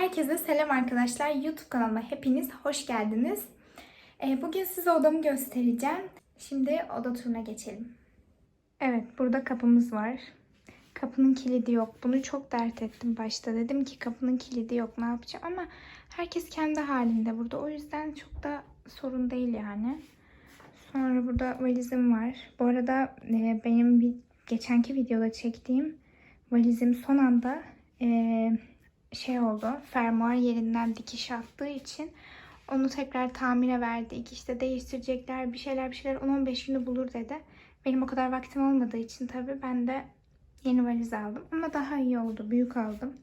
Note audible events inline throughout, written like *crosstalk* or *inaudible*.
Herkese selam arkadaşlar. YouTube kanalıma hepiniz hoş geldiniz. Ee, Bugün size odamı göstereceğim. Şimdi oda turuna geçelim. Evet, burada kapımız var. Kapının kilidi yok. Bunu çok dert ettim başta. Dedim ki kapının kilidi yok ne yapacağım ama herkes kendi halinde burada. O yüzden çok da sorun değil yani. Sonra burada valizim var. Bu arada e, benim geçenki videoda çektiğim valizim son anda e, şey oldu. Fermuar yerinden dikiş attığı için onu tekrar tamire verdik. İşte değiştirecekler bir şeyler bir şeyler 10-15 günü bulur dedi. Benim o kadar vaktim olmadığı için tabii ben de yeni valiz aldım. Ama daha iyi oldu. Büyük aldım.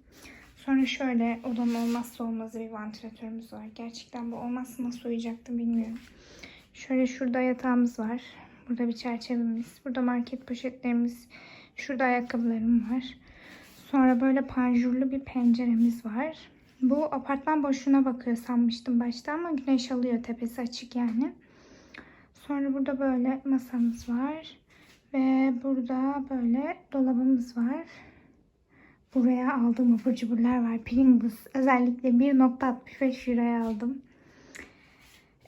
Sonra şöyle odanın olmazsa olmazı bir vantilatörümüz var. Gerçekten bu olmazsa nasıl uyuyacaktım bilmiyorum. Şöyle şurada yatağımız var. Burada bir çerçevemiz. Burada market poşetlerimiz. Şurada ayakkabılarım var. Sonra böyle panjurlu bir penceremiz var. Bu apartman boşluğuna bakıyor sanmıştım başta ama güneş alıyor tepesi açık yani. Sonra burada böyle masamız var. Ve burada böyle dolabımız var. Buraya aldığım abur cuburlar var. Pringles özellikle 1.65 euroya aldım.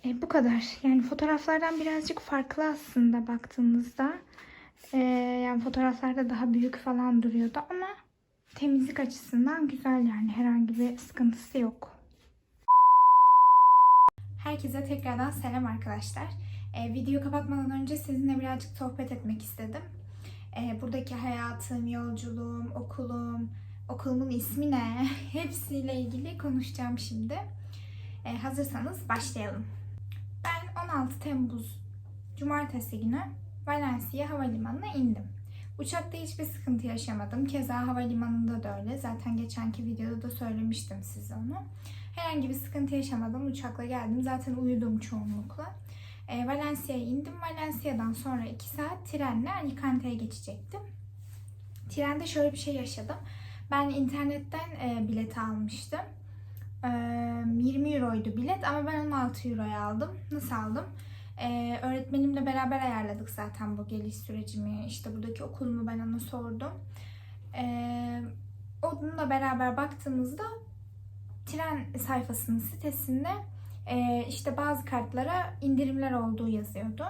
E, bu kadar. Yani fotoğraflardan birazcık farklı aslında baktığınızda. E, yani fotoğraflarda daha büyük falan duruyordu ama temizlik açısından güzel yani herhangi bir sıkıntısı yok. Herkese tekrardan selam arkadaşlar. Ee, videoyu kapatmadan önce sizinle birazcık sohbet etmek istedim. Ee, buradaki hayatım, yolculuğum, okulum, okulumun ismi ne? *laughs* Hepsiyle ilgili konuşacağım şimdi. Ee, hazırsanız başlayalım. Ben 16 Temmuz Cumartesi günü Valencia Havalimanı'na indim. Uçakta hiçbir sıkıntı yaşamadım. Keza havalimanında da öyle. Zaten geçenki videoda da söylemiştim size onu. Herhangi bir sıkıntı yaşamadım. Uçakla geldim. Zaten uyudum çoğunlukla. E, Valencia'ya indim. Valencia'dan sonra 2 saat trenle Alicante'ye geçecektim. Trende şöyle bir şey yaşadım. Ben internetten e, bilet almıştım. E, 20 euroydu bilet ama ben 16 euroya aldım. Nasıl aldım? Ee, öğretmenimle beraber ayarladık zaten bu geliş sürecimi. İşte buradaki okulumu ben ona sordum. Ee, onunla beraber baktığımızda tren sayfasının sitesinde e, işte bazı kartlara indirimler olduğu yazıyordu.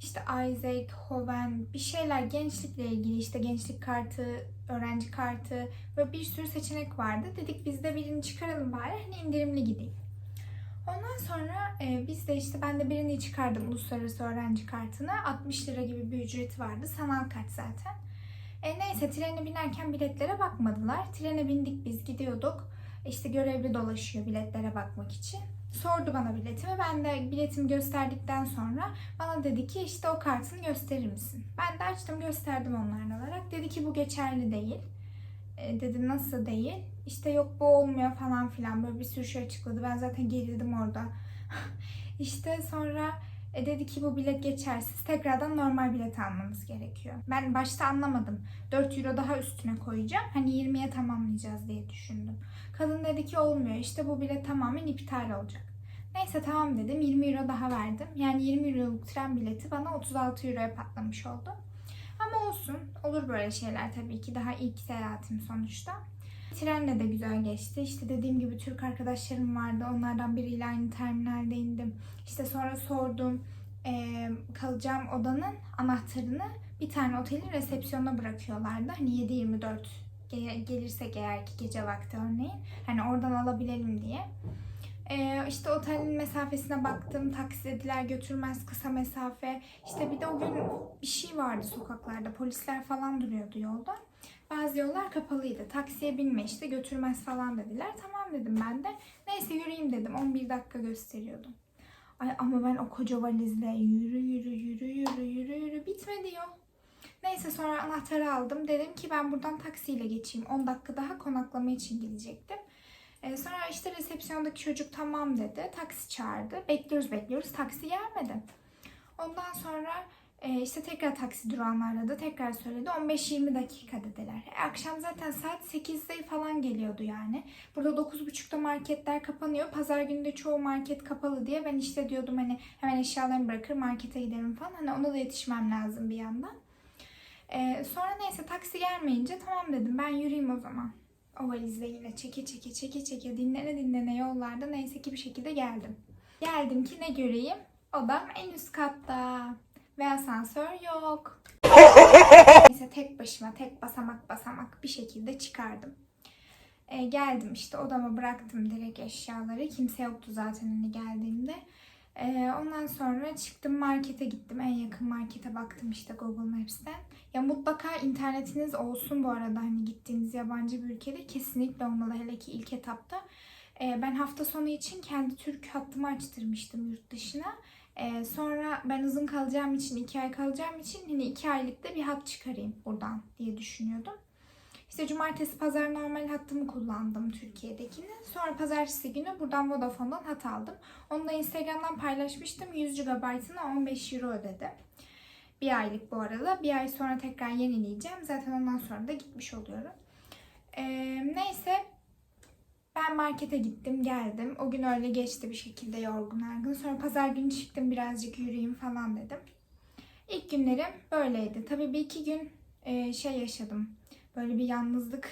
İşte Isaac, Hoven, bir şeyler gençlikle ilgili işte gençlik kartı, öğrenci kartı ve bir sürü seçenek vardı. Dedik biz de birini çıkaralım bari hani indirimli gideyim. Ondan sonra e, biz de işte ben de birini çıkardım uluslararası öğrenci kartını. 60 lira gibi bir ücreti vardı. Sanal kart zaten. E, neyse trene binerken biletlere bakmadılar. Trene bindik biz gidiyorduk. İşte görevli dolaşıyor biletlere bakmak için. Sordu bana biletimi. Ben de biletimi gösterdikten sonra bana dedi ki işte o kartını gösterir misin? Ben de açtım gösterdim onların olarak. Dedi ki bu geçerli değil. E, dedim nasıl değil? İşte yok bu olmuyor falan filan böyle bir sürü şey açıkladı. Ben zaten gerildim orada. *laughs* işte sonra e, dedi ki bu bilet geçersiz. Tekrardan normal bilet almamız gerekiyor. Ben başta anlamadım. 4 euro daha üstüne koyacağım. Hani 20'ye tamamlayacağız diye düşündüm. Kadın dedi ki olmuyor. İşte bu bilet tamamen iptal olacak. Neyse tamam dedim. 20 euro daha verdim. Yani 20 euroluk tren bileti bana 36 euroya patlamış oldu. Ama olsun. Olur böyle şeyler tabii ki. Daha ilk seyahatim sonuçta. Trenle de güzel geçti. İşte dediğim gibi Türk arkadaşlarım vardı. Onlardan biriyle aynı terminalde indim. İşte sonra sordum ee, kalacağım odanın anahtarını bir tane otelin resepsiyonuna bırakıyorlardı. Hani 7-24 gel- gelirsek eğer ki gece vakti örneğin. Hani oradan alabilelim diye. Ee, işte otelin mesafesine baktım. Taksi dediler götürmez kısa mesafe. İşte bir de o gün bir şey vardı sokaklarda. Polisler falan duruyordu yolda. Bazı yollar kapalıydı. Taksiye binme işte götürmez falan dediler. Tamam dedim ben de. Neyse yürüyeyim dedim. 11 dakika gösteriyordum. Ay ama ben o koca valizle yürü yürü yürü yürü yürü yürü bitmedi ya. Neyse sonra anahtarı aldım. Dedim ki ben buradan taksiyle geçeyim. 10 dakika daha konaklama için gidecektim. Ee, sonra işte resepsiyondaki çocuk tamam dedi. Taksi çağırdı. Bekliyoruz bekliyoruz. Taksi gelmedi. Ondan sonra e, işte tekrar taksi durağını aradı. Tekrar söyledi. 15-20 dakika dediler. E, akşam zaten saat 8'de falan geliyordu yani. Burada 9.30'da marketler kapanıyor. Pazar günü de çoğu market kapalı diye ben işte diyordum hani hemen eşyalarımı bırakır markete giderim falan. Hani ona da yetişmem lazım bir yandan. E, sonra neyse taksi gelmeyince tamam dedim ben yürüyeyim o zaman. O valizle yine çeke çeke çeke çeke dinlene dinlene yollarda neyse ki bir şekilde geldim. Geldim ki ne göreyim? Odam en üst katta. Ve asansör yok. *laughs* Neyse tek başıma tek basamak basamak bir şekilde çıkardım. E, geldim işte odama bıraktım direkt eşyaları. Kimse yoktu zaten hani geldiğimde. E, ondan sonra çıktım markete gittim. En yakın markete baktım işte Google Maps'ten. Ya mutlaka internetiniz olsun bu arada hani gittiğiniz yabancı bir ülkede kesinlikle olmalı hele ki ilk etapta. E, ben hafta sonu için kendi Türk hattımı açtırmıştım yurt dışına. E, sonra ben uzun kalacağım için, iki ay kalacağım için hani iki aylıkta bir hat çıkarayım buradan diye düşünüyordum. İşte cumartesi pazar normal hattımı kullandım Türkiye'dekini. Sonra pazartesi günü buradan Vodafone'dan hat aldım. Onu da Instagram'dan paylaşmıştım. 100 GB'ına 15 euro ödedim. Bir aylık bu arada. Bir ay sonra tekrar yenileyeceğim. Zaten ondan sonra da gitmiş oluyorum. Ee, neyse ben markete gittim geldim. O gün öyle geçti bir şekilde yorgun argın. Sonra pazar günü çıktım birazcık yürüyeyim falan dedim. İlk günlerim böyleydi. Tabii bir iki gün şey yaşadım. Böyle bir yalnızlık,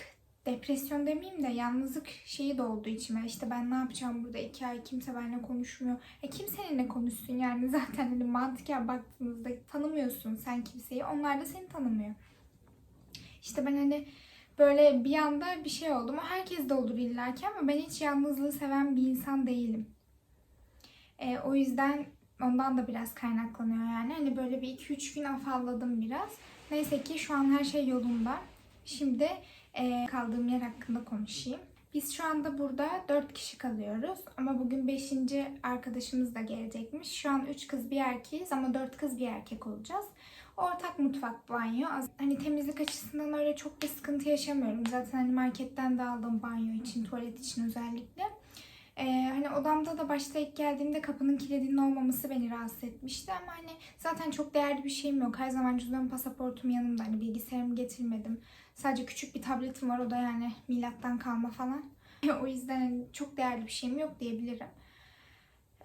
depresyon demeyeyim de yalnızlık şeyi doldu içime. İşte ben ne yapacağım burada iki ay kimse benimle konuşmuyor. E kim seninle konuşsun yani *laughs* zaten hani mantıken baktığınızda tanımıyorsun sen kimseyi. Onlar da seni tanımıyor. İşte ben hani böyle bir anda bir şey oldu ama herkes de olur illaki ama ben hiç yalnızlığı seven bir insan değilim. E, o yüzden ondan da biraz kaynaklanıyor yani. Hani böyle bir 2-3 gün afalladım biraz. Neyse ki şu an her şey yolunda. Şimdi e, kaldığım yer hakkında konuşayım. Biz şu anda burada 4 kişi kalıyoruz ama bugün 5. arkadaşımız da gelecekmiş. Şu an 3 kız bir erkeğiz ama 4 kız bir erkek olacağız. Ortak mutfak, banyo. Hani temizlik açısından öyle çok bir sıkıntı yaşamıyorum. Zaten hani marketten de aldım banyo için, tuvalet için özellikle. Ee, hani odamda da başta ilk geldiğimde kapının kilidinin olmaması beni rahatsız etmişti ama hani zaten çok değerli bir şeyim yok. Her zaman cüzdanım, pasaportum yanımda. Hani bilgisayarımı getirmedim. Sadece küçük bir tabletim var. O da yani milattan kalma falan. *laughs* o yüzden hani çok değerli bir şeyim yok diyebilirim.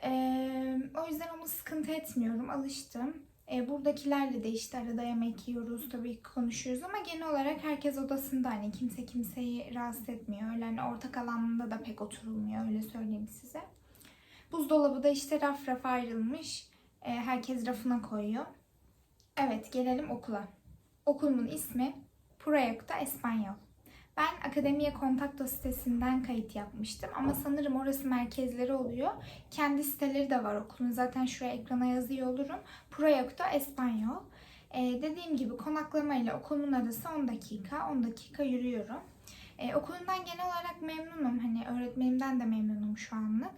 Ee, o yüzden onu sıkıntı etmiyorum. Alıştım. Ee, buradakilerle de işte arada yemek yiyoruz. Tabii ki konuşuyoruz ama genel olarak herkes odasında. Hani kimse kimseyi rahatsız etmiyor. Öyle hani ortak alanda da pek oturulmuyor. Öyle söyleyeyim size. Buzdolabı da işte raf raf ayrılmış. Ee, herkes rafına koyuyor. Evet gelelim okula. Okulumun ismi Proyecto Espanyol. Ben Akademiye Kontakto sitesinden kayıt yapmıştım ama sanırım orası merkezleri oluyor. Kendi siteleri de var okulun. Zaten şuraya ekrana yazıyor olurum. Proyecto Espanyol. Ee, dediğim gibi konaklama ile okulumun arası 10 dakika. 10 dakika yürüyorum. Ee, okulumdan genel olarak memnunum. Hani öğretmenimden de memnunum şu anlık.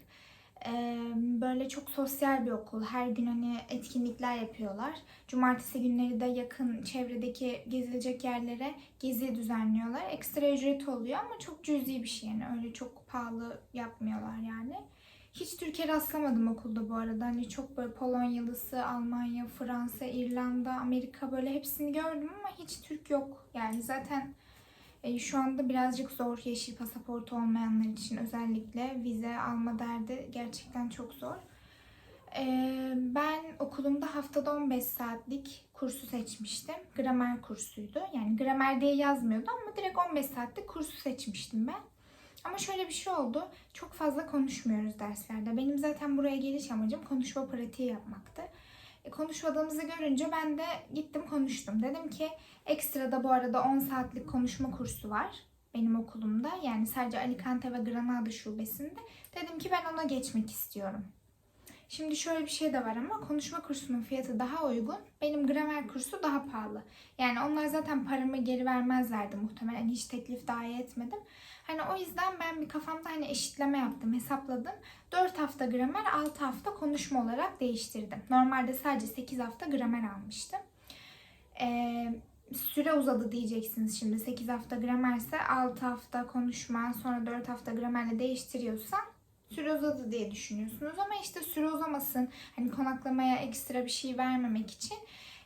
Böyle çok sosyal bir okul. Her gün hani etkinlikler yapıyorlar. Cumartesi günleri de yakın çevredeki gezilecek yerlere gezi düzenliyorlar. Ekstra ücret oluyor ama çok cüzi bir şey yani. Öyle çok pahalı yapmıyorlar yani. Hiç Türkiye rastlamadım okulda bu arada. Hani çok böyle Polonyalısı, Almanya, Fransa, İrlanda, Amerika böyle hepsini gördüm ama hiç Türk yok. Yani zaten e, şu anda birazcık zor yeşil pasaportu olmayanlar için özellikle vize alma derdi gerçekten çok zor. E, ben okulumda haftada 15 saatlik kursu seçmiştim. Gramer kursuydu. Yani gramer diye yazmıyordu ama direkt 15 saatlik kursu seçmiştim ben. Ama şöyle bir şey oldu. Çok fazla konuşmuyoruz derslerde. Benim zaten buraya geliş amacım konuşma pratiği yapmaktı. Konuşmadığımızı görünce ben de gittim konuştum. Dedim ki ekstrada bu arada 10 saatlik konuşma kursu var benim okulumda. Yani sadece Alicante ve Granada şubesinde. Dedim ki ben ona geçmek istiyorum. Şimdi şöyle bir şey de var ama konuşma kursunun fiyatı daha uygun. Benim gramer kursu daha pahalı. Yani onlar zaten paramı geri vermezlerdi muhtemelen. Hiç teklif dahi etmedim. Hani o yüzden ben bir kafamda hani eşitleme yaptım, hesapladım. 4 hafta gramer, 6 hafta konuşma olarak değiştirdim. Normalde sadece 8 hafta gramer almıştım. Ee, süre uzadı diyeceksiniz şimdi. 8 hafta gramerse 6 hafta konuşma, sonra 4 hafta gramerle değiştiriyorsam süre uzadı diye düşünüyorsunuz. Ama işte süre uzamasın. Hani konaklamaya ekstra bir şey vermemek için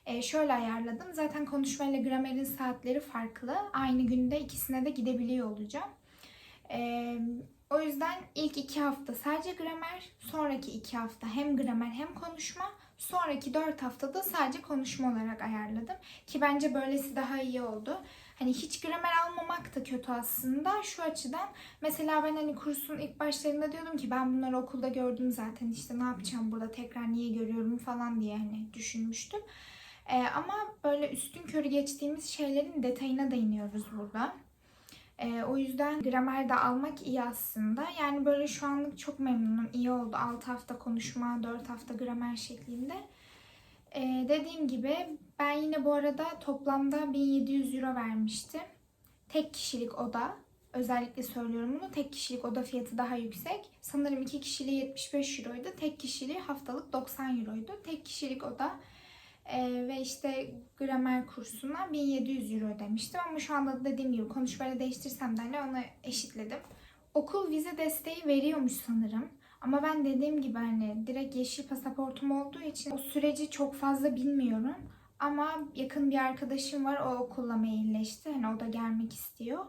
e, şöyle ayarladım. Zaten konuşma ile gramerin saatleri farklı. Aynı günde ikisine de gidebiliyor olacağım. E, o yüzden ilk iki hafta sadece gramer, sonraki iki hafta hem gramer hem konuşma, sonraki dört haftada sadece konuşma olarak ayarladım. Ki bence böylesi daha iyi oldu. Hani hiç gramer almamak da kötü aslında şu açıdan. Mesela ben hani kursun ilk başlarında diyordum ki ben bunları okulda gördüm zaten işte ne yapacağım burada tekrar niye görüyorum falan diye hani düşünmüştüm. Ee, ama böyle üstün körü geçtiğimiz şeylerin detayına değiniyoruz burada. Ee, o yüzden gramer de almak iyi aslında. Yani böyle şu anlık çok memnunum. İyi oldu. 6 hafta konuşma, 4 hafta gramer şeklinde. Ee, dediğim gibi ben yine bu arada toplamda 1700 euro vermiştim. Tek kişilik oda. Özellikle söylüyorum bunu. Tek kişilik oda fiyatı daha yüksek. Sanırım iki kişiliği 75 euroydu. Tek kişiliği haftalık 90 euroydu. Tek kişilik oda ee, ve işte gramer kursuna 1700 euro ödemiştim. Ama şu anda dediğim gibi konuşmayla değiştirsem de hani onu eşitledim. Okul vize desteği veriyormuş sanırım. Ama ben dediğim gibi hani direkt yeşil pasaportum olduğu için o süreci çok fazla bilmiyorum. Ama yakın bir arkadaşım var o okulla mailleşti. Hani o da gelmek istiyor.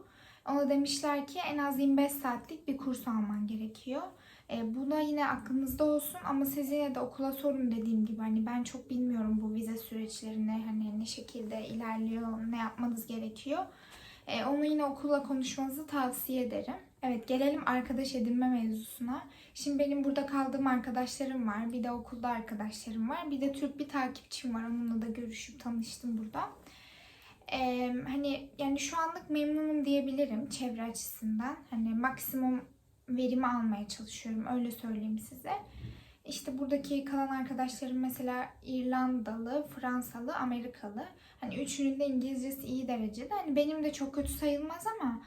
Ona demişler ki en az 25 saatlik bir kurs alman gerekiyor. E, bu da yine aklınızda olsun ama siz yine de okula sorun dediğim gibi. Hani ben çok bilmiyorum bu vize süreçlerini hani ne şekilde ilerliyor, ne yapmanız gerekiyor. E, onu yine okulla konuşmanızı tavsiye ederim. Evet gelelim arkadaş edinme mevzusuna. Şimdi benim burada kaldığım arkadaşlarım var. Bir de okulda arkadaşlarım var. Bir de Türk bir takipçim var. Onunla da görüşüp tanıştım burada. Ee, hani yani şu anlık memnunum diyebilirim çevre açısından. Hani maksimum verimi almaya çalışıyorum. Öyle söyleyeyim size. İşte buradaki kalan arkadaşlarım mesela İrlandalı, Fransalı, Amerikalı. Hani üçünün de İngilizcesi iyi derecede. Hani benim de çok kötü sayılmaz ama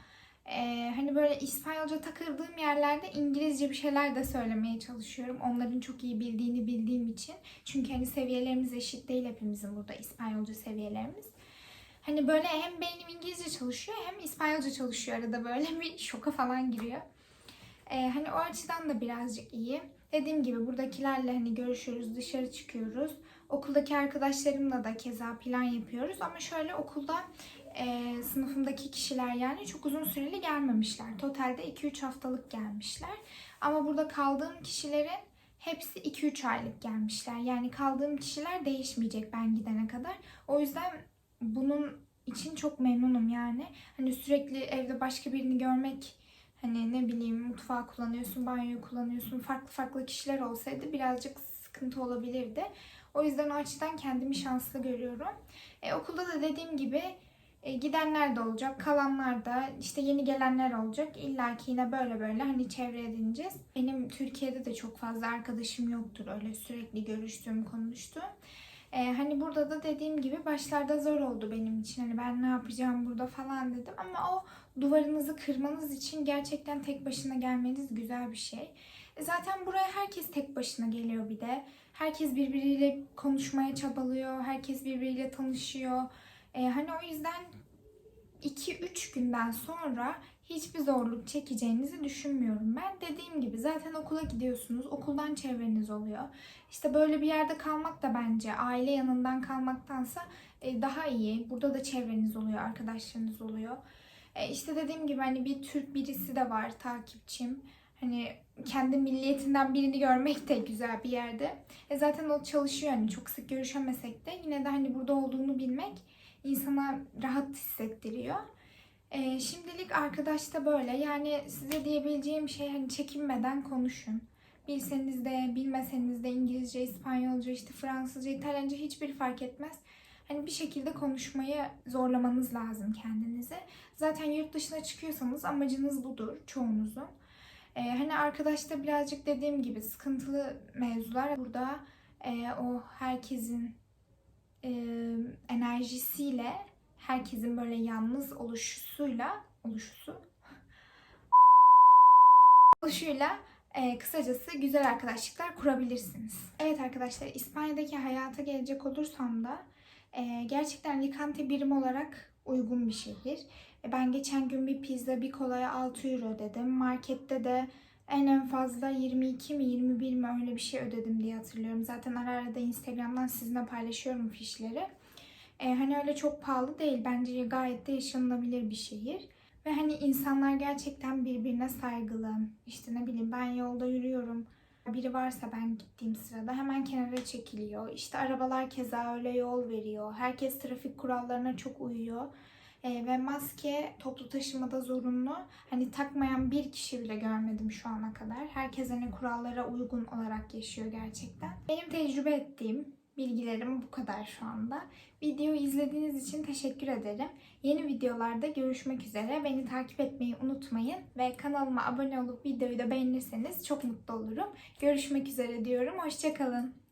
e, hani böyle İspanyolca takıldığım yerlerde İngilizce bir şeyler de söylemeye çalışıyorum. Onların çok iyi bildiğini bildiğim için. Çünkü hani seviyelerimiz eşit değil hepimizin burada İspanyolca seviyelerimiz. Hani böyle hem benim İngilizce çalışıyor hem İspanyolca çalışıyor arada böyle *laughs* bir şoka falan giriyor. Ee, hani o açıdan da birazcık iyi. Dediğim gibi buradakilerle hani görüşüyoruz, dışarı çıkıyoruz. Okuldaki arkadaşlarımla da keza plan yapıyoruz. Ama şöyle okulda e, sınıfımdaki kişiler yani çok uzun süreli gelmemişler. Totalde 2-3 haftalık gelmişler. Ama burada kaldığım kişilerin hepsi 2-3 aylık gelmişler. Yani kaldığım kişiler değişmeyecek ben gidene kadar. O yüzden bunun için çok memnunum yani. Hani sürekli evde başka birini görmek hani ne bileyim mutfağı kullanıyorsun, banyoyu kullanıyorsun. Farklı farklı kişiler olsaydı birazcık sıkıntı olabilirdi. O yüzden o açıdan kendimi şanslı görüyorum. E, okulda da dediğim gibi e, gidenler de olacak, kalanlar da işte yeni gelenler olacak. İlla ki yine böyle böyle hani çevre edineceğiz. Benim Türkiye'de de çok fazla arkadaşım yoktur öyle sürekli görüştüğüm, konuştuğum. Ee, hani burada da dediğim gibi başlarda zor oldu benim için. Hani ben ne yapacağım burada falan dedim. Ama o duvarınızı kırmanız için gerçekten tek başına gelmeniz güzel bir şey. E zaten buraya herkes tek başına geliyor bir de. Herkes birbiriyle konuşmaya çabalıyor. Herkes birbiriyle tanışıyor. Ee, hani o yüzden 2-3 günden sonra hiçbir zorluk çekeceğinizi düşünmüyorum ben. Dediğim gibi zaten okula gidiyorsunuz. Okuldan çevreniz oluyor. İşte böyle bir yerde kalmak da bence aile yanından kalmaktansa e, daha iyi. Burada da çevreniz oluyor, arkadaşlarınız oluyor. E, İşte dediğim gibi hani bir Türk birisi de var takipçim. Hani kendi milliyetinden birini görmek de güzel bir yerde. E zaten o çalışıyor hani çok sık görüşemesek de yine de hani burada olduğunu bilmek insana rahat hissettiriyor. Ee, şimdilik arkadaşta böyle. Yani size diyebileceğim şey hani çekinmeden konuşun. Bilseniz de bilmeseniz de İngilizce, İspanyolca, işte Fransızca, İtalyanca hiçbir fark etmez. Hani bir şekilde konuşmayı zorlamanız lazım kendinizi. Zaten yurt dışına çıkıyorsanız amacınız budur çoğunuzun. Ee, hani arkadaşta birazcık dediğim gibi sıkıntılı mevzular. Burada e, o herkesin e, enerjisiyle herkesin böyle yalnız oluşusuyla oluşusu oluşuyla e, kısacası güzel arkadaşlıklar kurabilirsiniz. Evet arkadaşlar İspanya'daki hayata gelecek olursam da e, gerçekten Alicante birim olarak uygun bir şehir. E, ben geçen gün bir pizza bir kolaya 6 euro ödedim. Markette de en en fazla 22 mi 21 mi öyle bir şey ödedim diye hatırlıyorum. Zaten ara ara da Instagram'dan sizinle paylaşıyorum fişleri. Ee, hani öyle çok pahalı değil. Bence gayet de yaşanılabilir bir şehir. Ve hani insanlar gerçekten birbirine saygılı. İşte ne bileyim ben yolda yürüyorum. Biri varsa ben gittiğim sırada hemen kenara çekiliyor. İşte arabalar keza öyle yol veriyor. Herkes trafik kurallarına çok uyuyor. E, ve maske toplu taşımada zorunlu. Hani takmayan bir kişi bile görmedim şu ana kadar. Herkes hani kurallara uygun olarak yaşıyor gerçekten. Benim tecrübe ettiğim bilgilerim bu kadar şu anda. Videoyu izlediğiniz için teşekkür ederim. Yeni videolarda görüşmek üzere. Beni takip etmeyi unutmayın ve kanalıma abone olup videoyu da beğenirseniz çok mutlu olurum. Görüşmek üzere diyorum. Hoşçakalın.